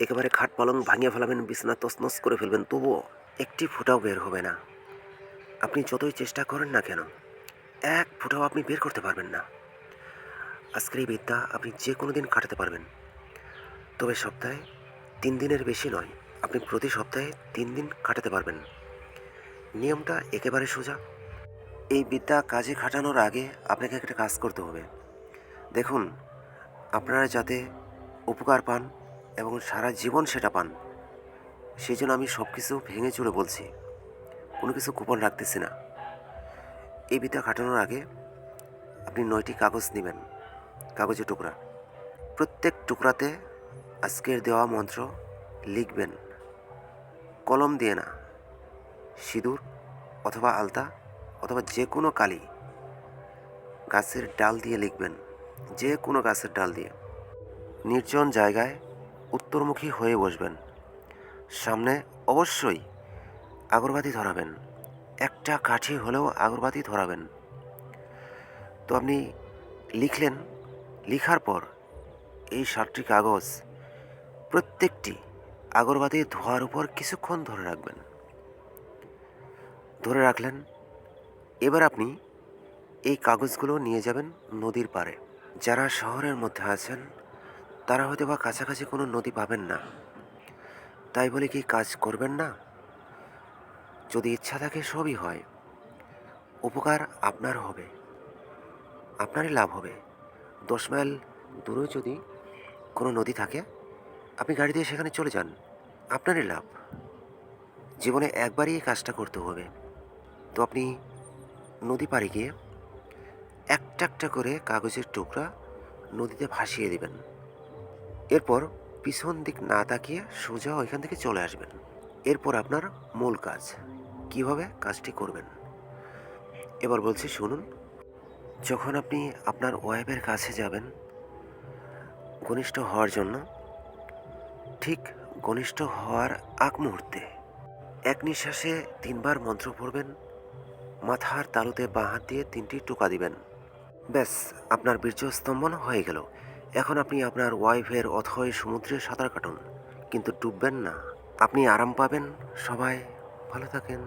একেবারে খাট পালং ভাঙিয়ে ফেলাবেন, বিছানা তছনছ করে ফেলবেন, তবুও একটি ফুটাও বের হবে না। আপনি যতই চেষ্টা করেন না কেন, এক ফুটাও আপনি বের করতে পারবেন না। আজকের এই বিদ্যা আপনি যে কোনো দিন কাটাতে পারবেন। তবে সপ্তাহে তিন দিনের বেশি নয়, আপনি প্রতি সপ্তাহে তিন দিন কাটাতে পারবেন। নিয়মটা একেবারে সোজা। এই বিদ্যা কাজে খাটানোর আগে আপনাকে একটা কাজ করতে হবে। দেখুন, আপনারা যাতে উপকার পান এবং সারা জীবন সেটা পান। সেই জন্য আমি সব কিছু ভেঙে চুরে বলছি, কোনো কিছু কুপন রাখতেছি না। এই বিদ্যা কাটানোর আগে আপনি নয়টি কাগজ নেবেন, কাগজের টুকরা। প্রত্যেক টুকরাতে আজকের দেওয়া মন্ত্র লিখবেন। কলম দিয়ে না, সিঁদুর অথবা আলতা অথবা যে কোনো কালি গাছের ডাল দিয়ে লিখবেন যে কোনো গাছের ডাল দিয়ে। নির্জন জায়গায় উত্তরমুখী হয়ে বসবেন। সামনে অবশ্যই আগরবাতি ধরাবেন। একটা কাঠি হলেও আগরবাতি ধরাবেন। তো আপনি লিখলেন, লিখার পর এই সাতটি কাগজ প্রত্যেকটি আগরবাতি ধোয়ার উপর কিছুক্ষণ ধরে রাখবেন। ধরে রাখলেন, এবার আপনি এই কাগজগুলো নিয়ে যাবেন নদীর পাড়ে। যারা শহরের মধ্যে আছেন তারা হয়তো বা কাছাকাছি কোনো নদী পাবেন না। তাই বলে কি কাজ করবেন না? যদি ইচ্ছা থাকে সবই হয়। উপকার আপনার হবে। আপনারই লাভ হবে। দশ মাইল দূরেও যদি কোনো নদী থাকে, আপনি গাড়ি দিয়ে সেখানে চলে যান। আপনারই লাভ। জীবনে একবারই এই কাজটা করতে হবে। তো আপনি নদী পাড়ে গিয়ে একটা একটা করে কাগজের টুকরা নদীতে ভাসিয়ে দিবেন। এরপর পিছন দিক না তাকিয়ে সোজা ওইখান থেকে চলে আসবেন। এরপর আপনার মূল কাজ, কীভাবে কাজটি করবেন। এবার বলছি, শুনুন, যখন আপনি আপনার ওয়াইফের কাছে যাবেন ঘনিষ্ঠ হওয়ার জন্য, ঠিক ঘনিষ্ঠ হওয়ার আগ মুহূর্তে এক নিঃশ্বাসে তিনবার মন্ত্র পড়বেন, মাথার তালুতে বাঁ হাত দিয়ে তিনটি টোকা দিবেন। ব্যাস, আপনার বীর্য স্তম্ভন হয়ে গেল। এখন আপনি আপনার ওয়াইফের অথয় সমুদ্রে সাঁতার কাটুন, কিন্তু ডুববেন না। আপনি আরাম পাবেন। সবাই ভালো থাকেন।